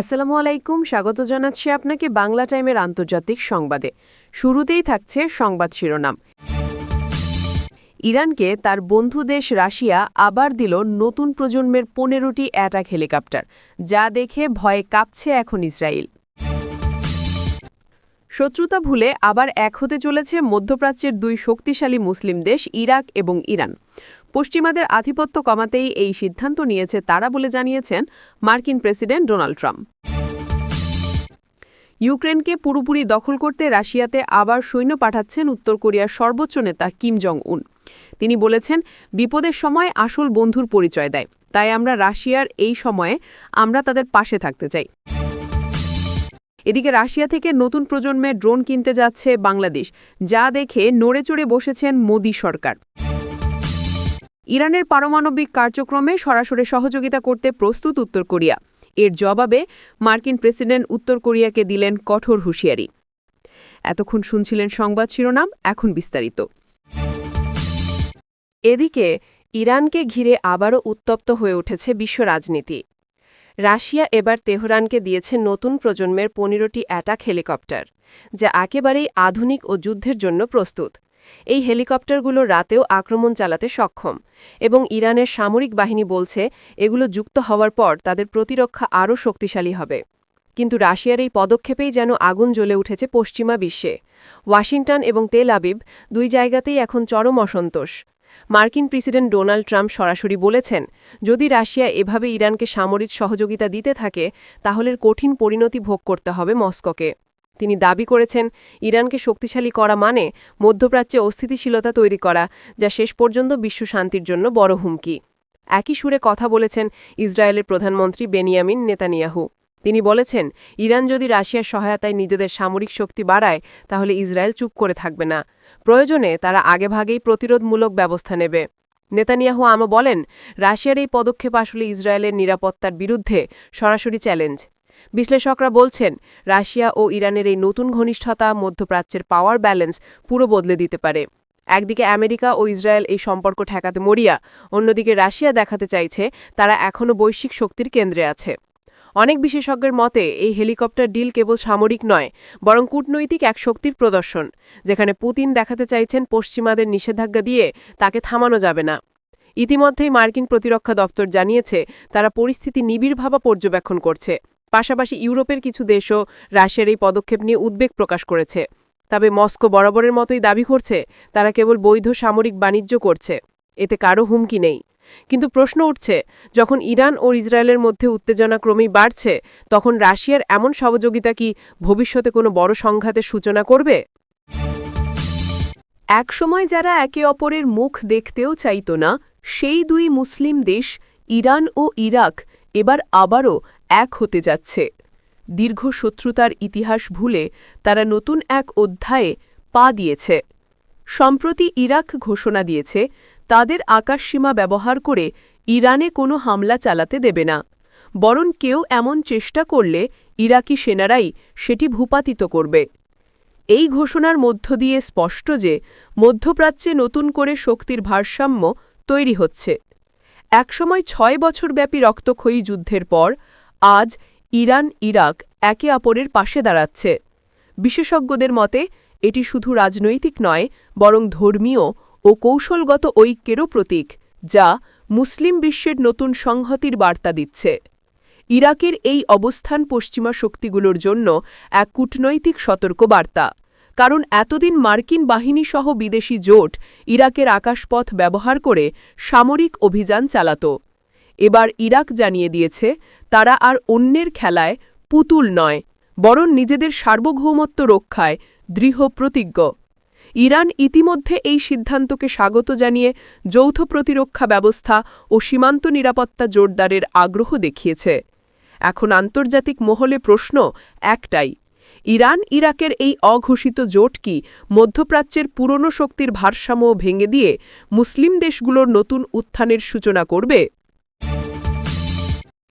আসসালামু আলাইকুম, স্বাগত জানাচ্ছি আপনাকে বাংলা টাইমের আন্তর্জাতিক সংবাদে। শুরুতেই থাকছে সংবাদ শিরোনাম। ইরানকে তার বন্ধু দেশ রাশিয়া আবার দিল নতুন প্রজন্মের পনেরোটি অ্যাটাক হেলিকপ্টার, যা দেখে ভয়ে কাঁপছে এখন ইসরায়েল। শত্রুতা ভুলে আবার এক হতে চলেছে মধ্যপ্রাচ্যের দুই শক্তিশালী মুসলিম দেশ ইরাক এবং ইরান। পশ্চিমাদের আধিপত্য কমাতেই এই সিদ্ধান্ত নিয়েছে তারা বলে জানিয়েছেন মার্কিন প্রেসিডেন্ট ডোনাল্ড ট্রাম্প। ইউক্রেনকে পুরোপুরি দখল করতে রাশিয়াতে আবার সৈন্য পাঠাচ্ছেন উত্তর কোরিয়ার সর্বোচ্চ নেতা কিম জং উন তিনি বলেছেন, বিপদের সময় আসল বন্ধুর পরিচয় দেয়, তাই আমরা রাশিয়ার এই সময়ে আমরা তাদের পাশে থাকতে চাই। এদিকে রাশিয়া থেকে নতুন প্রজন্মের ড্রোন কিনতে যাচ্ছে বাংলাদেশ, যা দেখে নড়ে চড়ে বসেছেন মোদী সরকার। ইরানের পারমাণবিক কার্যক্রমে সরাসরি সহযোগিতা করতে প্রস্তুত উত্তর কোরিয়া। এর জবাবে মার্কিন প্রেসিডেন্ট উত্তর কোরিয়াকে দিলেন কঠোর হুঁশিয়ারি। এতক্ষণ শুনছিলেন সংবাদ শিরোনাম, এখন বিস্তারিত। এদিকে, ইরানকে ঘিরে আবারও উত্তপ্ত হয়ে উঠেছে বিশ্ব রাজনীতি। রাশিয়া এবার তেহরানকে দিয়েছে নতুন প্রজন্মের পনেরোটি অ্যাটাক হেলিকপ্টার, যা একেবারেই আধুনিক ও যুদ্ধের জন্য প্রস্তুত। এই হেলিকপ্টারগুলো রাতেও আক্রমণ চালাতে সক্ষম এবং ইরানের সামরিক বাহিনী বলছে এগুলো যুক্ত হওয়ার পর তাদের প্রতিরক্ষা আরও শক্তিশালী হবে। কিন্তু রাশিয়ার এই পদক্ষেপেই যেন আগুন জ্বলে উঠেছে পশ্চিমা বিশ্বে। ওয়াশিংটন এবং তেল আবিব দুই জায়গাতেই এখন চরম অসন্তোষ। মার্কিন প্রেসিডেন্ট ডোনাল্ড ট্রাম্প সরাসরি বলেছেন, যদি রাশিয়া এভাবে ইরানকে সামরিক সহযোগিতা দিতে থাকে, তাহলে কঠিন পরিণতি ভোগ করতে হবে মস্কোকে। তিনি দাবি করেছেন, ইরানকে শক্তিশালী করা মানে মধ্যপ্রাচ্যে অস্থিতিশীলতা তৈরি করা, যা শেষ পর্যন্ত বিশ্ব শান্তির জন্য বড় হুমকি। একই সুরে কথা বলেছেন ইসরায়েলের প্রধানমন্ত্রী বেনিয়ামিন নেতানিয়াহু। তিনি বলেছেন, ইরান যদি রাশিয়ার সহায়তায় নিজেদের সামরিক শক্তি বাড়ায়, তাহলে ইসরায়েল চুপ করে থাকবে না। প্রয়োজনে তারা আগেভাগেই প্রতিরোধমূলক ব্যবস্থা নেবে। নেতানিয়াহু আমো বলেন, রাশিয়ার এই পদক্ষেপ আসলে ইসরায়েলের নিরাপত্তার বিরুদ্ধে সরাসরি চ্যালেঞ্জ। বিশ্লেষকরা বলছেন, রাশিয়া ও ইরানের এই নতুন ঘনিষ্ঠতা মধ্যপ্রাচ্যের পাওয়ার ব্যালেন্স পুরো বদলে দিতে পারে। একদিকে আমেরিকা ও ইসরায়েল এই সম্পর্ক ঠেকাতে মরিয়া, অন্যদিকে রাশিয়া দেখাতে চাইছে তারা এখনও বৈশ্বিক শক্তির কেন্দ্রে আছে। অনেক বিশেষজ্ঞের মতে, এই হেলিকপ্টার ডিল কেবল সামরিক নয়, বরং কূটনৈতিক এক শক্তির প্রদর্শন, যেখানে পুতিন দেখাতে চাইছেন পশ্চিমাদের নিষেধাজ্ঞা দিয়ে তাকে থামানো যাবে না। ইতিমধ্যেই মার্কিন প্রতিরক্ষা দপ্তর জানিয়েছে, তারা পরিস্থিতি নিবিড়ভাবে পর্যবেক্ষণ করছে। পাশাপাশি ইউরোপের কিছু দেশও রাশিয়ার এই পদক্ষেপ নিয়ে উদ্বেগ প্রকাশ করেছে। তবে মস্কো বরাবরের মতোই দাবি করছে, তারা কেবল বৈধ সামরিক বাণিজ্য করছে, এতে কারও হুমকি নেই। কিন্তু প্রশ্ন উঠছে, যখন ইরান ও ইসরায়েলের মধ্যে উত্তেজনা ক্রমেই বাড়ছে, তখন রাশিয়ার এমন সহযোগিতা কি ভবিষ্যতে কোনো বড় সংঘাতের সূচনা করবে? একসময় যারা একে অপরের মুখ দেখতেও চাইত না, সেই দুই মুসলিম দেশ, ইরান ও ইরাক, এবার আবারও এক হতে যাচ্ছে। দীর্ঘ শত্রুতার ইতিহাস ভুলে তারা নতুন এক অধ্যায়ে পা দিয়েছে। সম্প্রতি ইরাক ঘোষণা দিয়েছে, তাদের আকাশসীমা ব্যবহার করে ইরানে কোনো হামলা চালাতে দেবে না। বরং কেউ এমন চেষ্টা করলে ইরাকি সেনারাই সেটি ভূপাতিত করবে। এই ঘোষণার মধ্য দিয়ে স্পষ্ট যে, মধ্যপ্রাচ্যে নতুন করে শক্তির ভারসাম্য তৈরি হচ্ছে। একসময় ছয় বছরব্যাপী রক্তক্ষয়ী যুদ্ধের পর আজ ইরান, ইরাক একে অপরের পাশে দাঁড়াচ্ছে। বিশেষজ্ঞদের মতে, এটি শুধু রাজনৈতিক নয়, বরং ধর্মীয় ও কৌশলগত ঐক্যেরও প্রতীক, যা মুসলিম বিশ্বের নতুন সংহতির বার্তা দিচ্ছে। ইরাকের এই অবস্থান পশ্চিমা শক্তিগুলোর জন্য এক কূটনৈতিক সতর্কবার্তা, কারণ এতদিন মার্কিন বাহিনী সহ বিদেশি জোট ইরাকের আকাশপথ ব্যবহার করে সামরিক অভিযান চালাত। এবার ইরাক জানিয়ে দিয়েছে, তারা আর অন্যের খেলায় পুতুল নয়, বরং নিজেদের সার্বভৌমত্ব রক্ষায় দৃঢ় প্রতিজ্ঞ। ইরান ইতিমধ্যে এই সিদ্ধান্তকে স্বাগত জানিয়ে যৌথ প্রতিরক্ষা ব্যবস্থা ও সীমান্ত নিরাপত্তা জোরদারের আগ্রহ দেখিয়েছে। এখন আন্তর্জাতিক মহলে প্রশ্ন একটাই, ইরান ইরাকের এই অঘোষিত জোট কি মধ্যপ্রাচ্যের পুরনো শক্তির ভারসাম্য ভেঙে দিয়ে মুসলিম দেশগুলোর নতুন উত্থানের সূচনা করবে?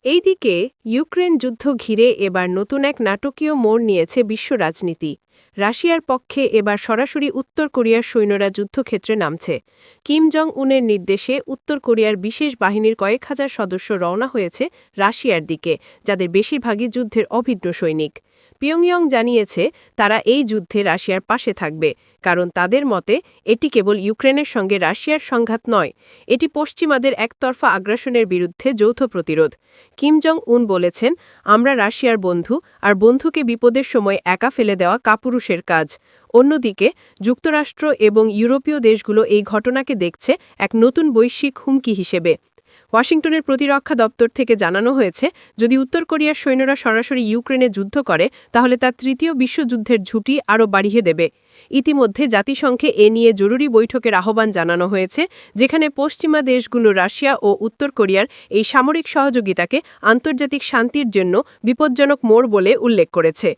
এইদিকে ইউক্রেন যুদ্ধ ঘিরে এবার নতুন এক নাটকীয় মোড় নিয়েছে বিশ্ব রাজনীতি। রাশিয়ার পক্ষে এবার সরাসরি উত্তর কোরিয়ার সৈন্যরা যুদ্ধক্ষেত্রে নামছে। কিম জং উনের নির্দেশে উত্তর কোরিয়ার বিশেষ বাহিনীর কয়েক হাজার সদস্য রওনা হয়েছে রাশিয়ার দিকে, যাদের বেশিরভাগই যুদ্ধের অভিজ্ঞ সৈনিক। পিয়ংইয়ং জানিয়েছে, তারা এই যুদ্ধে রাশিয়ার পাশে থাকবে, কারণ তাদের মতে এটি কেবল ইউক্রেনের সঙ্গে রাশিয়ার সংঘাত নয়, এটি পশ্চিমাদের একতরফা আগ্রাসনের বিরুদ্ধে যৌথ প্রতিরোধ। কিম জং উন বলেছেন, আমরা রাশিয়ার বন্ধু, আর বন্ধুকে বিপদের সময় একা ফেলে দেওয়া কাপুরুষের কাজ। অন্যদিকে, যুক্তরাষ্ট্র এবং ইউরোপীয় দেশগুলো এই ঘটনাকে দেখছে এক নতুন বৈশ্বিক হুমকি হিসেবে। ওয়াশিংটনের প্রতিরক্ষা দপ্তর থেকে জানানো হয়েছে, যদি উত্তর কোরিয়ার সৈন্যরা সরাসরি ইউক্রেনে যুদ্ধ করে, তাহলে তা তৃতীয় বিশ্বযুদ্ধের ঝুঁটি আরও বাড়িয়ে দেবে। ইতিমধ্যে জাতিসংঘে এ নিয়ে জরুরি বৈঠকের আহ্বান জানানো হয়েছে, যেখানে পশ্চিমা দেশগুলো রাশিয়া ও উত্তর কোরিয়ার এই সামরিক সহযোগিতাকে আন্তর্জাতিক শান্তির জন্য বিপজ্জনক মোড় বলে উল্লেখ করেছে।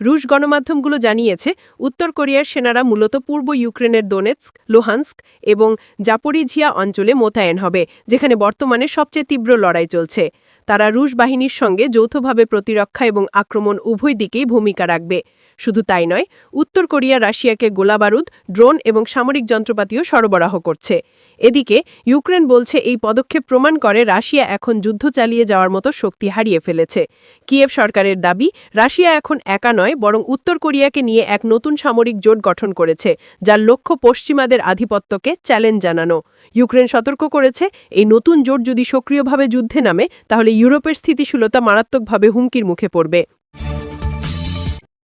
রুশ গণমাধ্যমগুলো জানিয়েছে, উত্তর কোরিয়ার সেনারা মূলত পূর্ব ইউক্রেনের দোনেৎস্ক, লোহান্স্ক এবং জাপরিঝিয়া অঞ্চলে মোতায়েন হবে, যেখানে বর্তমানে সবচেয়ে তীব্র লড়াই চলছে। তারা রুশ বাহিনীর সঙ্গে যৌথভাবে প্রতিরক্ষা এবং আক্রমণ উভয় দিকেই ভূমিকা রাখবে। শুধু তাই নয়, উত্তর কোরিয়া রাশিয়াকে গোলাবারুদ, ড্রোন এবং সামরিক যন্ত্রপাতিও সরবরাহ করছে। এদিকে, ইউক্রেন বলছে এই পদক্ষেপ প্রমাণ করে রাশিয়া এখন যুদ্ধ চালিয়ে যাওয়ার মতো শক্তি হারিয়ে ফেলেছে। কিয়েভ সরকারের দাবি, রাশিয়া এখন একা নয়, বরং উত্তর কোরিয়াকে নিয়ে এক নতুন সামরিক জোট গঠন করেছে, যার লক্ষ্য পশ্চিমাদের আধিপত্যকে চ্যালেঞ্জ জানানো। ইউক্রেন সতর্ক করেছে, এই নতুন জোট যদি সক্রিয়ভাবে যুদ্ধে নামে, তাহলে ইউরোপের স্থিতিশীলতা মারাত্মকভাবে হুমকির মুখে পড়বে।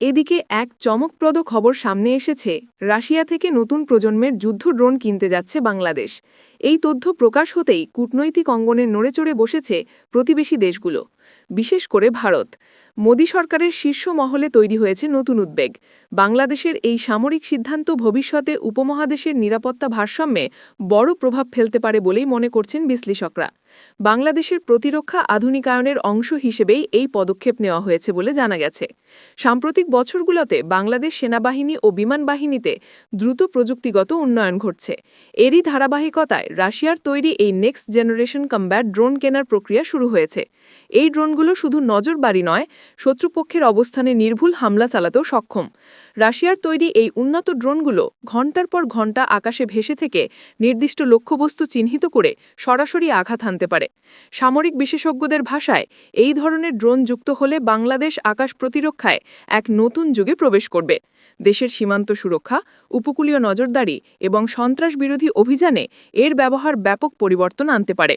এদিকে এক চমকপ্রদ খবর সামনে এসেছে। রাশিয়া থেকে নতুন প্রজন্মের যুদ্ধ ড্রোন কিনতে যাচ্ছে বাংলাদেশ। এই তথ্য প্রকাশ হতেই কূটনৈতিক অঙ্গনে নড়েচড়ে বসেছে প্রতিবেশী দেশগুলো। বিশেষ করে ভারত। মোদী সরকারের শীর্ষ মহলে তৈরি হয়েছে নতুন উদ্বেগ। বাংলাদেশের এই সামরিক সিদ্ধান্ত ভবিষ্যতে উপমহাদেশের নিরাপত্তা ভারসাম্যে বড় প্রভাব ফেলতে পারে বলেই মনে করছেন বিশ্লেষকরা। বাংলাদেশের প্রতিরক্ষা আধুনিকায়নের অংশ হিসেবেই এই পদক্ষেপ নেওয়া হয়েছে বলে জানা গেছে। সাম্প্রতিক বছরগুলোতে বাংলাদেশ সেনাবাহিনী ও বিমান বাহিনীতে দ্রুত প্রযুক্তিগত উন্নয়ন ঘটছে। এরই ধারাবাহিকতায় রাশিয়ার তৈরি এই নেক্সট জেনারেশন কম্ব্যাট ড্রোন কেনার প্রক্রিয়া শুরু হয়েছে। এই ড্রোনগুলো শুধু নজরবাড়ি নয়, শত্রুপক্ষের অবস্থানে নির্ভুল হামলা চালাতেও সক্ষম। রাশিয়ার তৈরি এই উন্নত ড্রোনগুলো ঘণ্টার পর ঘণ্টা আকাশে ভেসে থেকে নির্দিষ্ট লক্ষ্যবস্তু চিহ্নিত করে সরাসরি আঘাত হানতে পারে। সামরিক বিশেষজ্ঞদের ভাষায়, এই ধরনের ড্রোন যুক্ত হলে বাংলাদেশ আকাশ প্রতিরক্ষায় এক নতুন যুগে প্রবেশ করবে। দেশের সীমান্ত সুরক্ষা, উপকূলীয় নজরদারি এবং সন্ত্রাস বিরোধী অভিযানে এর ব্যবহার ব্যাপক পরিবর্তন আনতে পারে।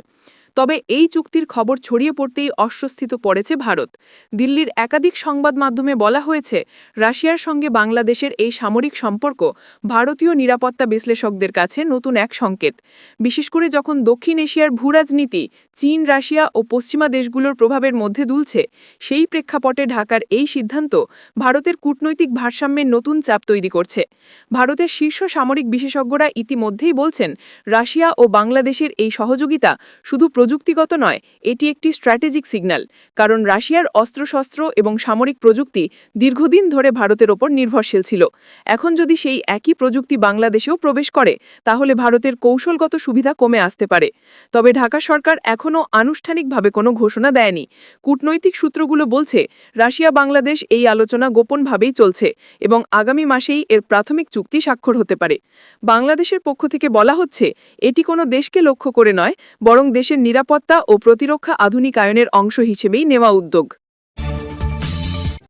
তবে এই চুক্তির খবর ছড়িয়ে পড়তেই অস্বস্তিত পড়েছে ভারত। দিল্লির একাধিক সংবাদ মাধ্যমে বলা হয়েছে, রাশিয়ার সঙ্গে বাংলাদেশের এই সামরিক সম্পর্ক ভারতীয় নিরাপত্তা বিশ্লেষকদের কাছে নতুন এক সংকেত। বিশেষ করে যখন দক্ষিণ এশিয়ার ভূরাজনীতি চীন, রাশিয়া ও পশ্চিমা দেশগুলোর প্রভাবের মধ্যে দুলছে, সেই প্রেক্ষাপটে ঢাকার এই সিদ্ধান্ত ভারতের কূটনৈতিক ভারসাম্যের নতুন চাপ তৈরি করছে। ভারতের শীর্ষ সামরিক বিশেষজ্ঞরা ইতিমধ্যেই বলছেন, রাশিয়া ও বাংলাদেশের এই সহযোগিতা শুধু প্রযুক্তিগত নয়, এটি একটি স্ট্র্যাটেজিক সিগন্যাল, কারণ রাশিয়ার অস্ত্রশস্ত্র এবং সামরিক প্রযুক্তি দীর্ঘদিন ধরে ভারতের ওপর নির্ভরশীল ছিল। এখন যদি সেই একই প্রযুক্তি বাংলাদেশেও প্রবেশ করে, তাহলে ভারতের কৌশলগত সুবিধা কমে আসতে পারে। তবে ঢাকা সরকার এখনও আনুষ্ঠানিকভাবে কোনো ঘোষণা দেয়নি। কূটনৈতিক সূত্রগুলো বলছে রাশিয়া বাংলাদেশ এই আলোচনা গোপনভাবেই চলছে এবং আগামী মাসেই এর প্রাথমিক চুক্তি স্বাক্ষর হতে পারে। বাংলাদেশের পক্ষ থেকে বলা হচ্ছে, এটি কোনো দেশকে লক্ষ্য করে নয়, বরং দেশের নিরাপত্তা ও প্রতিরক্ষা আধুনিকায়নের অংশ হিসেবেই নেওয়া উদ্যোগ।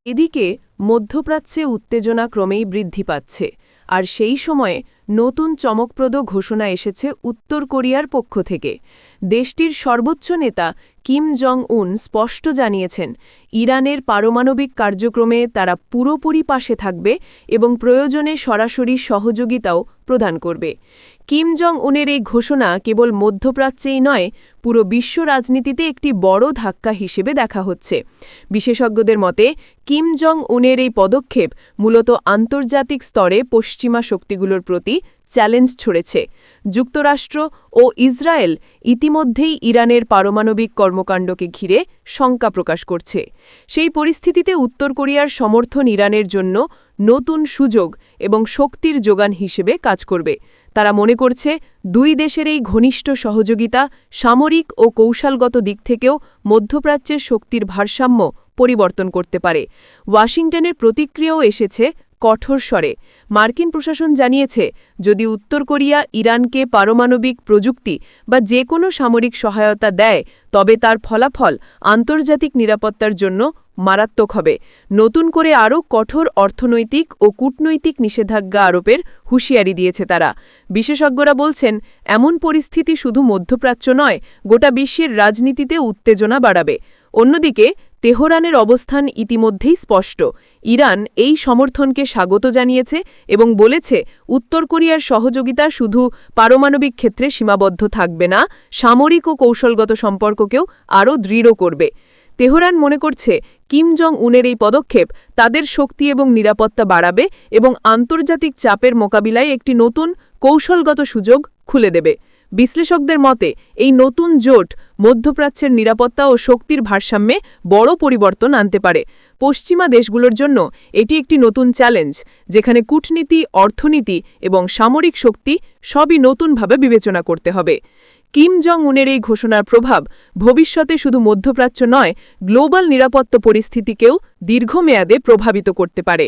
এদিকে, মধ্যপ্রাচ্যে উত্তেজনা ক্রমেই বৃদ্ধি পাচ্ছে, আর সেই সময়ে নতুন চমকপ্রদ ঘোষণা এসেছে উত্তর কোরিয়ার পক্ষ থেকে। দেশটির সর্বোচ্চ নেতা কিম জং উন স্পষ্ট জানিয়েছেন, ইরানের পারমাণবিক কার্যক্রমে তারা পুরোপুরি পাশে থাকবে এবং প্রয়োজনে সরাসরি সহযোগিতাও প্রদান করবে। কিম জং উনের এই ঘোষণা কেবল মধ্যপ্রাচ্যেই নয়, পুরো বিশ্ব রাজনীতিতে একটি বড় ধাক্কা হিসেবে দেখা হচ্ছে। বিশেষজ্ঞদের মতে, কিম জং উনের এই পদক্ষেপ মূলত আন্তর্জাতিক স্তরে পশ্চিমা শক্তিগুলোর প্রতি চ্যালেঞ্জ ছড়েছে। যুক্তরাষ্ট্র ও ইসরায়েল ইতিমধ্যেই ইরানের পারমাণবিক কর্মকাণ্ডকে ঘিরে শঙ্কা প্রকাশ করছে। সেই পরিস্থিতিতে উত্তর কোরিয়ার সমর্থন ইরানের জন্য নতুন সুযোগ এবং শক্তির যোগান হিসেবে কাজ করবে। তারা মনে করছে, দুই দেশের এই ঘনিষ্ঠ সহযোগিতা সামরিক ও কৌশলগত দিক থেকেও মধ্যপ্রাচ্যের শক্তির ভারসাম্য পরিবর্তন করতে পারে। ওয়াশিংটনের প্রতিক্রিয়াও এসেছে কঠোর স্বরে। মার্কিন প্রশাসন জানিয়েছে, যদি উত্তর কোরিয়া ইরানকে পারমাণবিক প্রযুক্তি বা যে কোনো সামরিক সহায়তা দেয়, তবে তার ফলাফল আন্তর্জাতিক নিরাপত্তার জন্য মারাত্মক হবে। নতুন করে আরও কঠোর অর্থনৈতিক ও কূটনৈতিক নিষেধাজ্ঞা আরোপের হুঁশিয়ারি দিয়েছে তারা। বিশেষজ্ঞরা বলছেন, এমন পরিস্থিতি শুধু মধ্যপ্রাচ্য নয়, গোটা বিশ্বের রাজনীতিতে উত্তেজনা বাড়াবে। অন্যদিকে তেহরানের অবস্থান ইতিমধ্যেই স্পষ্ট। ইরান এই সমর্থনকে স্বাগত জানিয়েছে এবং বলেছে, উত্তর কোরিয়ার সহযোগিতা শুধু পারমাণবিক ক্ষেত্রে সীমাবদ্ধ থাকবে না, সামরিক ও কৌশলগত সম্পর্ককেও আরও দৃঢ় করবে। তেহরান মনে করছে, কিম জং উনের এই পদক্ষেপ তাদের শক্তি এবং নিরাপত্তা বাড়াবে এবং আন্তর্জাতিক চাপের মোকাবিলায় একটি নতুন কৌশলগত সুযোগ খুলে দেবে। বিশ্লেষকদের মতে, এই নতুন জোট মধ্যপ্রাচ্যের নিরাপত্তা ও শক্তির ভারসাম্যে বড় পরিবর্তন আনতে পারে। পশ্চিমা দেশগুলোর জন্য এটি একটি নতুন চ্যালেঞ্জ, যেখানে কূটনীতি, অর্থনীতি এবং সামরিক শক্তি সবই নতুনভাবে বিবেচনা করতে হবে। কিম জং উনের এই ঘোষণার প্রভাব ভবিষ্যতে শুধু মধ্যপ্রাচ্য নয়, গ্লোবাল নিরাপত্তা পরিস্থিতিকেও দীর্ঘমেয়াদে প্রভাবিত করতে পারে।